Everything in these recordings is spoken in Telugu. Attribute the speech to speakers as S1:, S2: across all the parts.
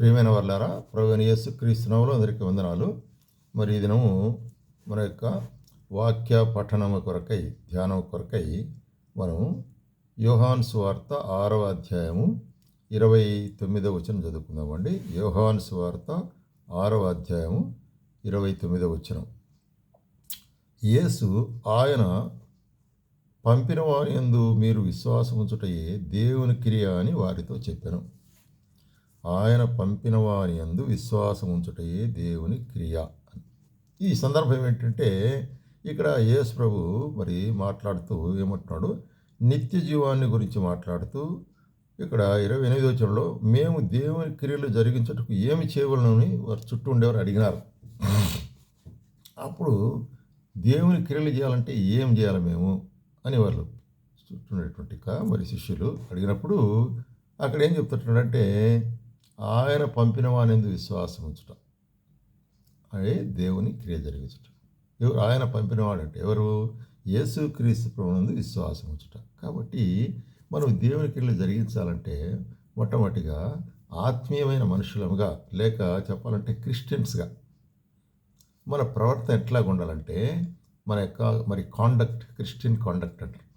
S1: ప్రియమైన వర్లారా ప్రవీణ యేసు క్రీస్తునాములు అందరికీ వందనాలు. మరి ఈ దినము మన యొక్క వాక్య పఠనము కొరకై ధ్యానం కొరకై మనం యోహాన్ సువార్త ఆరవ అధ్యాయము ఇరవై తొమ్మిదవ వచనం చదువుకుందామండి యోహాన్ సువార్త ఆరవ అధ్యాయము ఇరవై తొమ్మిదవ వచనం. యేసు ఆయన పంపిన వారి యందు మీరు విశ్వాసం ఉంచుటయే దేవుని క్రియ అని వారితో చెప్పాను. ఆయన పంపిన వారి యందు విశ్వాసం ఉంచుటయే దేవుని క్రియ ఈ సందర్భం ఏంటంటే ఇక్కడ యేసు ప్రభు మరి మాట్లాడుతూ ఏమంటున్నాడు నిత్య జీవాన్ని గురించి మాట్లాడుతూ ఇక్కడ ఇరవై ఎనిమిది వచ్చంలో మేము దేవుని క్రియలు జరిగించటకు ఏమి చేయగలనని వారు చుట్టూ ఉండేవారు అడిగినారు. అప్పుడు దేవుని క్రియలు చేయాలంటే ఏం చేయాలి మేము అని వాళ్ళు చుట్టూనేటువంటి మరి శిష్యులు అడిగినప్పుడు అక్కడ ఏం చెప్తుంటాడంటే ఆయన పంపిన వానిందు విశ్వాసం ఉంచుట. అదే దేవుని క్రియ జరిగించుట. ఎవరు ఆయన పంపినవాడంటే ఎవరు? యేసు క్రీస్తు ప్రభునందు విశ్వాసం ఉంచుట. కాబట్టి మనం దేవుని క్రియలు జరిగించాలంటే మొట్టమొదటిగా ఆత్మీయమైన మనుషులముగా లేక చెప్పాలంటే క్రిస్టియన్స్గా మన ప్రవర్తన ఎట్లాగా ఉండాలంటే మన యొక్క మరి కాండక్ట్ క్రిస్టియన్ కాండక్ట్ అంటారు.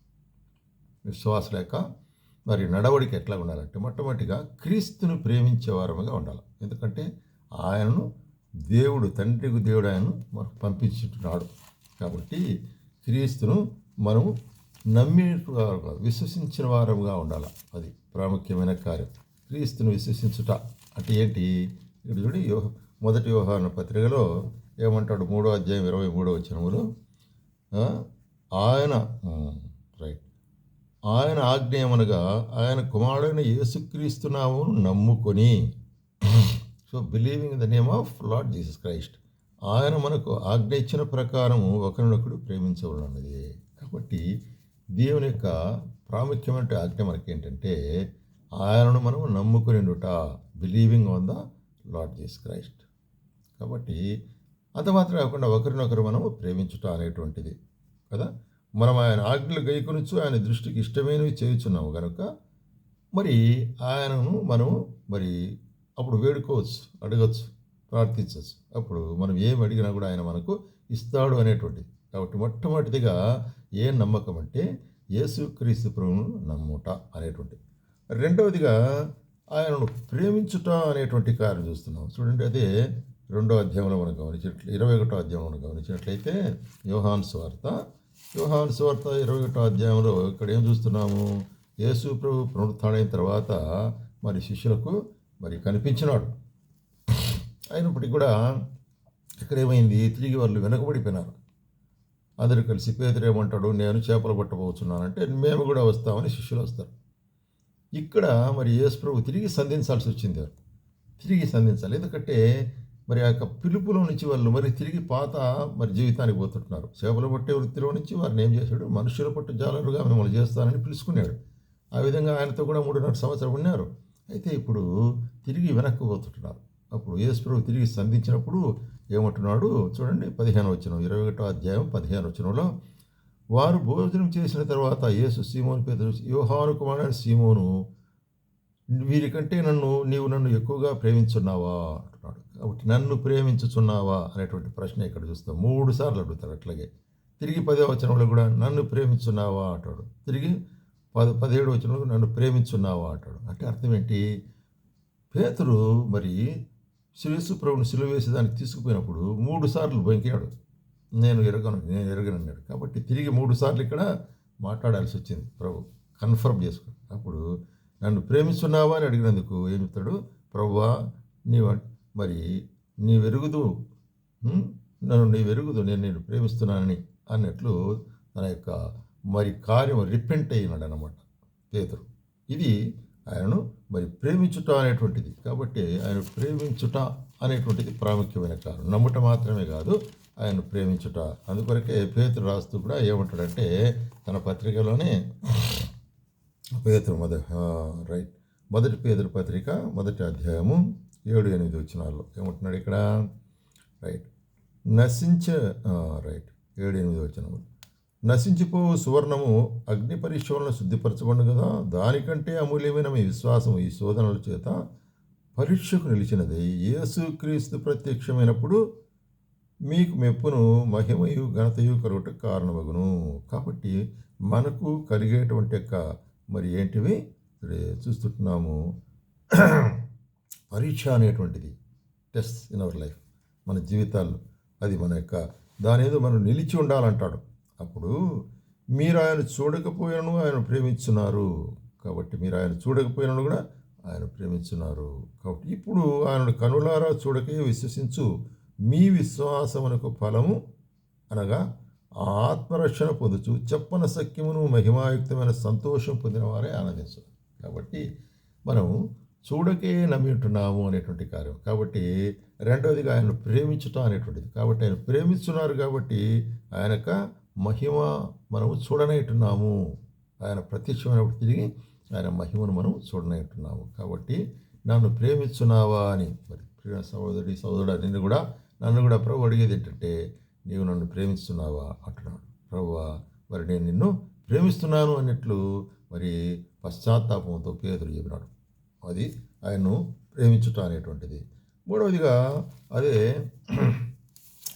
S1: విశ్వాసం లేక మరి నడవడికి ఎట్లా ఉండాలంటే మొట్టమొదటిగా క్రీస్తును ప్రేమించే వారముగా ఉండాలి. ఎందుకంటే ఆయనను దేవుడు తండ్రికి దేవుడు ఆయనను మనకు పంపించుంటున్నాడు కాబట్టి క్రీస్తును మనము నమ్మి విశ్వసించిన వారముగా ఉండాలి. అది ప్రాముఖ్యమైన కార్యం. క్రీస్తును విశ్వసించుట అంటే ఏంటి? ఇక్కడ చూడి మొదటి వ్యవహార పత్రికలో ఏమంటాడు? మూడో అధ్యాయం ఇరవై మూడో వచ్చినములో ఆయన రైట్. ఆయన ఆజ్ఞ ఆయన కుమారుడైన యేసుక్రీస్తునామును నమ్ముకొని so believing the name of Lord Jesus Christ ఆయన మనకు ఆజ్ఞ ఇచ్చిన ప్రకారము ఒకరినొకడు ప్రేమించబడినది కాబట్టి దేవుని యొక్క ప్రాముఖ్యమైన ఆజ్ఞ మనకి ఏంటంటే ఆయనను మనం నమ్ముకుని believing on the Lord Jesus Christ కాబట్టి అంత మాత్రం కాకుండా ఒకరినొకరు మనము ప్రేమించుట అనేటువంటిది కదా? మనం ఆయన ఆజ్ఞలు గైకొనొచ్చు ఆయన దృష్టికి ఇష్టమైనవి చేయుచున్నాము కనుక మరి ఆయనను మనం మరి అప్పుడు వేడుకోవచ్చు అడగచ్చు ప్రార్థించవచ్చు. అప్పుడు మనం ఏం అడిగినా కూడా ఆయన మనకు ఇస్తాడు అనేటువంటిది కాబట్టి మొట్టమొదటిదిగా ఏం నమ్మకం అంటే యేసుక్రీస్తు ప్రభువును నమ్ముట అనేటువంటిది రెండవదిగా ఆయనను ప్రేమించుట అనేటువంటి కార్యం చూస్తున్నాం చూడండి అదే రెండో అధ్యాయంలో మనం గమనించినట్లు ఇరవై ఒకటో అధ్యాయంలో మనం గమనించినట్లయితే యోహాన్ స్వార్త యోహాన్ సువార్త ఇరవై ఒకటో అధ్యాయంలో ఇక్కడ ఏం చూస్తున్నాము? యేసు ప్రభు పునరుత్డైన తర్వాత మరి శిష్యులకు మరి కనిపించినాడు. అయినప్పటికీ కూడా ఇక్కడ ఏమైంది? తిరిగి వాళ్ళు వెనకబడిపోయినారు. అందరూ కలిసి పేదరేమంటాడు నేను చేపలు పట్టబోతున్నానంటే మేము కూడా వస్తామని శిష్యులు వస్తారు. ఇక్కడ మరి యేసు ప్రభు తిరిగి సంధించాల్సి వచ్చింది. తిరిగి సంధించాలి. ఎందుకంటే మరి ఆ యొక్క పిలుపులో నుంచి వాళ్ళు మరి తిరిగి పాత మరి జీవితానికి పోతుంటున్నారు. చేపలు పట్టే వృత్తిలో నుంచి వారిని ఏం చేశాడు? మనుషుల పట్టు జాలరుగా మిమ్మల్ని చేస్తానని పిలుచుకున్నాడు. ఆ విధంగా ఆయనతో కూడా మూడున్నర సంవత్సరం ఉన్నారు. అయితే ఇప్పుడు తిరిగి వెనక్కి పోతుంటున్నారు. అప్పుడు యేసుప్రభు తిరిగి సంధించినప్పుడు ఏమంటున్నాడు? చూడండి పదిహేను వచ్చిన ఇరవై ఒకటో అధ్యాయం పదిహేను వచ్చినలో వారు భోజనం చేసిన తర్వాత యేసు సీమోను పేద యోహాను కుమారుడు సీమోను వీరికంటే నన్ను నీవు నన్ను ఎక్కువగా ప్రేమించున్నావా? అంటున్నాడు. కాబట్టి నన్ను ప్రేమించుచున్నావా అనేటువంటి ప్రశ్న ఇక్కడ చూస్తాం మూడు సార్లు అడుగుతారు అట్లాగే. తిరిగి పదే వచనంలో కూడా నన్ను ప్రేమించున్నావా అంటాడు. తిరిగి పద పదిహేడు వచనంలో నన్ను ప్రేమించున్నావా అంటాడు. అంటే అర్థం ఏంటి? పేతురు మరి శ్రీసు ప్రభుని సిలువ వేసి దానికి తీసుకుపోయినప్పుడు మూడు సార్లు బొంకాడు నేను ఎరగను నేను ఎరగనన్నాడు కాబట్టి తిరిగి మూడు సార్లు ఇక్కడ మాట్లాడాల్సి వచ్చింది ప్రభు. కన్ఫర్మ్ చేసుకుని అప్పుడు నన్ను ప్రేమిస్తున్నావా అని అడిగినందుకు ఏం చెప్తాడు? ప్రభువా నీవు మరి నీ వెరుగుదు నన్ను నీ వెరుగుదు నేను నేను ప్రేమిస్తున్నానని అన్నట్లు తన యొక్క మరి కార్యం రిపెంట్ అయినాడు అనమాట పేదరు ఇది ఆయనను మరి ప్రేమించుట అనేటువంటిది. కాబట్టి ఆయన ప్రేమించుట అనేటువంటిది ప్రాముఖ్యమైన కారణం. నమ్ముట మాత్రమే కాదు ఆయన ప్రేమించుట. అందుకొరకే పేతురు రాస్తూ కూడా ఏమంటాడంటే తన పత్రికలోనే పేదరు మొదటి రైట్. మొదటి పేదరు పత్రిక మొదటి అధ్యాయము ఏడు ఎనిమిది వచ్చినాల్లో ఏమంటున్నాడు ఇక్కడ? రైట్. నశించ రైట్. ఏడు ఎనిమిది వచ్చిన నశించిపో సువర్ణము అగ్ని పరిశోధనలు శుద్ధిపరచబడి కదా దానికంటే అమూల్యమైన మీ విశ్వాసం ఈ శోధనల చేత పరీక్షకు నిలిచినది. యేసుక్రీస్తు ప్రత్యక్షమైనప్పుడు మీకు మెప్పును మహిమయు ఘనతయు కలుగుట కారణమగును. కాబట్టి మనకు కలిగేటువంటి యొక్క మరి ఏంటివి? చూస్తుంటున్నాము పరీక్ష అనేటువంటిది టెస్ట్ ఇన్ అవర్ లైఫ్ మన జీవితాల్లో. అది మన యొక్క దాని ఏదో మనం నిలిచి ఉండాలంటాడు. అప్పుడు మీరు ఆయన చూడకపోయినను ఆయన ప్రేమించున్నారు. కాబట్టి మీరు ఆయన చూడకపోయినను కూడా ఆయన ప్రేమించున్నారు. కాబట్టి ఇప్పుడు ఆయన కనులారా చూడకే విశ్వసించు. మీ విశ్వాసమునకు ఫలము అనగా ఆత్మరక్షణ పొందుచు. చెప్పన సఖ్యమును మహిమాయుక్తమైన సంతోషం పొందిన వారే ఆనందించు. కాబట్టి మనం చూడకే నమ్మి ఉంటున్నాము అనేటువంటి కార్యం. కాబట్టి రెండవదిగా ఆయన ప్రేమించటం అనేటువంటిది. కాబట్టి ఆయన ప్రేమిస్తున్నారు కాబట్టి ఆయన మహిమ మనము చూడనైటున్నాము ఆయన ప్రత్యక్షమైనప్పుడు తిరిగి ఆయన మహిమను మనం చూడనైటున్నాము కాబట్టి నన్ను ప్రేమిస్తున్నావా అని మరి ప్రియ సహోదరి సహోదరుడు నిన్ను కూడా నన్ను కూడా ప్రభు అడిగేది ఏంటంటే నీవు నన్ను ప్రేమిస్తున్నావా అంటున్నాడు. ప్రభువా మరి నేను నిన్ను ప్రేమిస్తున్నాను అన్నట్లు మరి పశ్చాత్తాపంతో పేదలు చెప్పినాడు. అది ఆయన్ను ప్రేమించుట అనేటువంటిది. మూడవదిగా అదే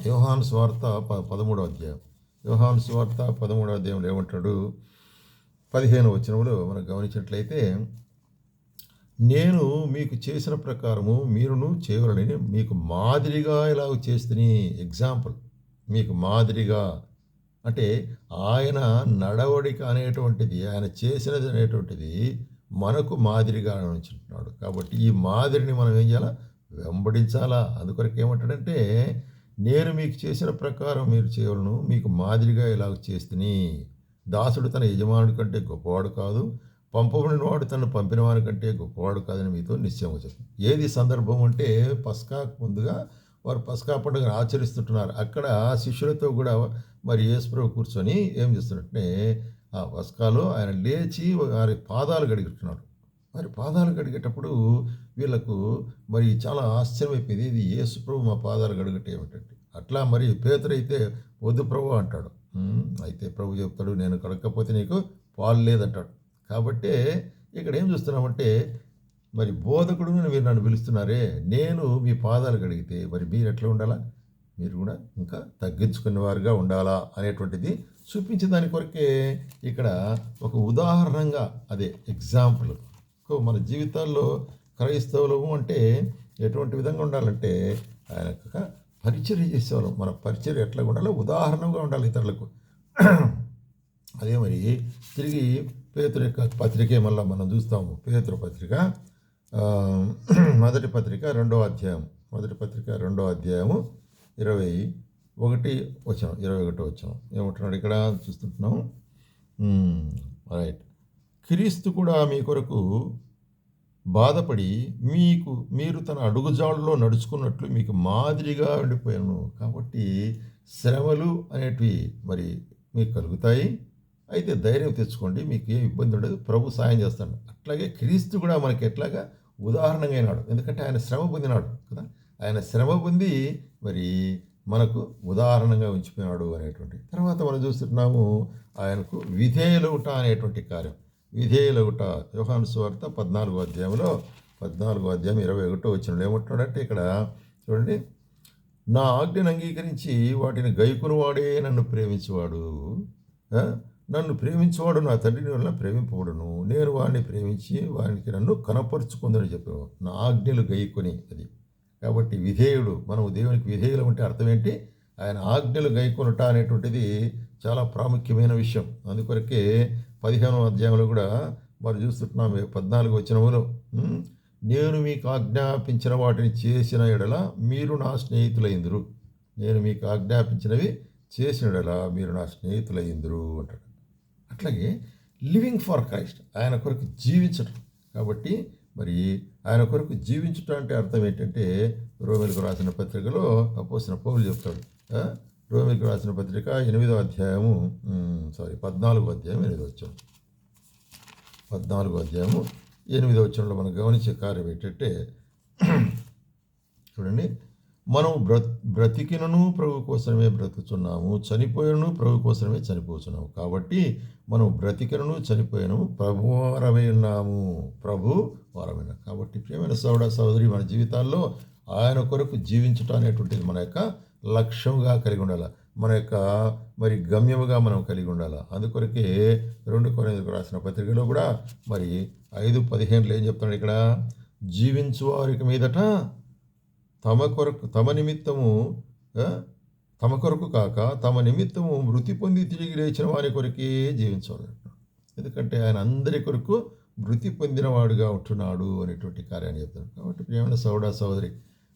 S1: యోహాన్ స్వార్త ప పదమూడవ అధ్యాయం. యోహాన్ స్వార్త పదమూడవ అధ్యాయంలో ఏమంటాడు పదిహేను వచనంలో మనం గమనించినట్లయితే నేను మీకు చేసిన ప్రకారము మీరును చేయవలనని మీకు మాదిరిగా ఇలాగ చేస్తుని. ఎగ్జాంపుల్ మీకు మాదిరిగా. అంటే ఆయన నడవడిక అనేటువంటిది ఆయన చేసినది అనేటువంటిది మనకు మాదిరిగా ఉంచుతున్నాడు కాబట్టి ఈ మాదిరిని మనం ఏం చేయాలా? వెంబడించాలా? అందుకొరకు ఏమంటాడంటే నేను మీకు చేసిన ప్రకారం మీరు చేయవలను మీకు మాదిరిగా ఇలాగ చేస్తుని. దాసుడు తన యజమానుడి కంటే గొప్పవాడు కాదు పంపబడిన వాడు తను పంపిన వాడి కంటే గొప్పవాడు కాదని మీతో నిశ్చయంగా చెప్పి. ఏది సందర్భం అంటే పస్కా ముందుగా వారు పస్కా పండుగను ఆచరిస్తుంటున్నారు. అక్కడ శిష్యులతో కూడా మరి యేసుప్రభు కూర్చొని ఏం చేస్తున్నట్టే ఆ వస్కాలో ఆయన లేచి వారి పాదాలు గడిగుతున్నాడు మరి పాదాలు గడిగేటప్పుడు వీళ్ళకు మరి చాలా ఆశ్చర్యమైపోయింది ఇది యేసు ప్రభు మా పాదాలు గడగటే ఏమిటంటే అట్లా మరి పేతురైతే వద్దు ప్రభు అంటాడు. అయితే ప్రభు చెప్తాడు నేను కడగకపోతే నీకు పాలు లేదంటాడు. కాబట్టి ఇక్కడ ఏం చూస్తున్నామంటే మరి బోధకుడు మీరు నన్ను పిలుస్తున్నారే నేను మీ పాదాలు కడిగితే మరి మీరు ఎట్లా ఉండాలా? మీరు కూడా ఇంకా తగ్గించుకునే వారుగా ఉండాలా అనేటువంటిది చూపించే దాని కొరకే ఇక్కడ ఒక ఉదాహరణగా అదే ఎగ్జాంపుల్ మన జీవితాల్లో క్రైస్తవులము అంటే ఎటువంటి విధంగా ఉండాలంటే ఆయన యొక్క పరిచర్య చేసేవాళ్ళం. మన పరిచర్య ఎట్లా ఉండాలో ఉదాహరణగా ఉండాలి ఇతరులకు. అదే మరి తిరిగి పేతురు యొక్క పత్రికే మళ్ళీ మనం చూస్తాము. పేతురు పత్రిక మొదటి పత్రిక రెండో అధ్యాయం. మొదటి పత్రిక రెండో అధ్యాయము ఇరవై ఒకటి వచ్చాం ఇరవై ఒకటి వచ్చాం. ఏమంటున్నాడు? ఇక్కడ చూస్తుంటున్నాం. రైట్. క్రీస్తు కూడా మీ కొరకు బాధపడి మీకు మీరు తన అడుగుజాడులో నడుచుకున్నట్లు మీకు మాదిరిగా ఉండిపోయాను. కాబట్టి శ్రమలు అనేటివి మరి మీకు కలుగుతాయి. అయితే ధైర్యం తెచ్చుకోండి మీకు ఏ ఇబ్బంది ఉండదు. ప్రభు సాయం చేస్తాడు. అట్లాగే క్రీస్తు కూడా మనకి ఎట్లాగా ఉదాహరణగా అయినాడు. ఎందుకంటే ఆయన శ్రమ పొందినాడు కదా. ఆయన శ్రమ పొంది మరి మనకు ఉదాహరణగా ఉంచిపోయినాడు అనేటువంటి. తర్వాత మనం చూస్తున్నాము ఆయనకు విధేయులవుట అనేటువంటి కార్యం. విధేయులవుట యోహాను సువార్త పద్నాలుగో అధ్యాయంలో పద్నాలుగో అధ్యాయం ఇరవై ఒకటో వచ్చిన ఏమంటున్నాడంటే ఇక్కడ చూడండి నా ఆజ్ఞను అంగీకరించి వాటిని గైకుని వాడే నన్ను ప్రేమించేవాడు. నన్ను ప్రేమించేవాడు నా తండ్రిని వల్ల ప్రేమింపబడును. నేను వాడిని ప్రేమించి వానికి నన్ను కనపరుచుకుందని చెప్పాను నా ఆజ్ఞలు గైకొని అది. కాబట్టి విధేయుడు మనం దేవునికి విధేయులు అంటే అర్థం ఏంటి? ఆయన ఆజ్ఞలు గైకొనట అనేటువంటిది చాలా ప్రాముఖ్యమైన విషయం. అందుకొరకే పదిహేనవ అధ్యాయంలో కూడా మరి చూస్తున్నాం పద్నాలుగు వచ్చినములో నేను మీకు ఆజ్ఞాపించిన వాటిని చేసిన ఎడల మీరు నా స్నేహితులైందురు. నేను మీకు ఆజ్ఞాపించినవి చేసిన ఎడల మీరు నా స్నేహితులైందురు అంటాడు. అట్లాగే లివింగ్ ఫర్ క్రైస్ట్ ఆయన కొరకు జీవించడం కాబట్టి మరి ఆయన కొరకు జీవించటం అంటే అర్థం ఏంటంటే రోమిలకు రాసిన పత్రికలో అపోసిన పౌలు చెప్తాడు. రోమిలకు రాసిన పత్రిక ఎనిమిదో అధ్యాయము సారీ పద్నాలుగో అధ్యాయం ఎనిమిదో వచ్చాం పద్నాలుగో అధ్యాయము ఎనిమిదో వచ్చంలో మనం గమనించే కార్యం ఏంటంటే చూడండి మనం బ్రత్ బ్రతికినను ప్రభు కోసమే బ్రతుకుతున్నాము చనిపోయినను ప్రభు కోసమే చనిపోతున్నాము. కాబట్టి మనం బ్రతికినను చనిపోయినము ప్రభు వరమై ఉన్నాము. ప్రభు వరమైన కాబట్టి ప్రియమైన సోదర సోదరి మన జీవితాల్లో ఆయన కొరకు జీవించటం అనేటువంటిది మన యొక్క లక్ష్యంగా కలిగి ఉండాలి. మన యొక్క మరి గమ్యముగా మనం కలిగి ఉండాలి. అందుకొరకే రెండు కొనేందుకు రాసిన పత్రికలో కూడా మరి ఐదు పదిహేనులో ఏం చెప్తున్నాడు ఇక్కడ? జీవించు వారికి మీదట తమ కొరకు తమ నిమిత్తము తమ కొరకు కాక తమ నిమిత్తము మృతి పొంది తిరిగి లేచిన వారి కొరకే జీవించాలి ఎందుకంటే ఆయన అందరి కొరకు మృతి పొందినవాడుగా ఉంటున్నాడు అనేటువంటి కార్యాన్ని చెప్తాడు కాబట్టి ప్రియమైన సౌడా సోదరి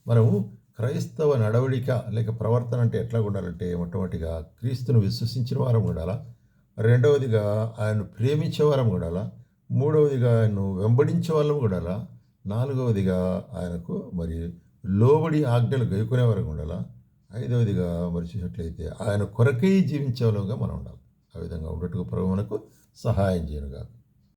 S1: మనము క్రైస్తవ నడవడిక లేక ప్రవర్తన అంటే ఎట్లా ఉండాలంటే మొట్టమొదటిగా క్రీస్తును విశ్వసించిన వారం ఉండాలా? రెండవదిగా ఆయన ప్రేమించే వారం ఉండాలా? మూడవదిగా ఆయన్ను వెంబడించే వాళ్ళం ఉండాలా? నాలుగవదిగా ఆయనకు మరి లోబడి ఆజ్ఞలు గైకునే వరకు ఉండాలా? ఐదవదిగా మరి చూసినట్లయితే ఆయన కొరకై జీవించే మనం ఉండాలి. ఆ విధంగా ఉండేట్టుగా ప్రభు మనకు సహాయం చేయను కాదు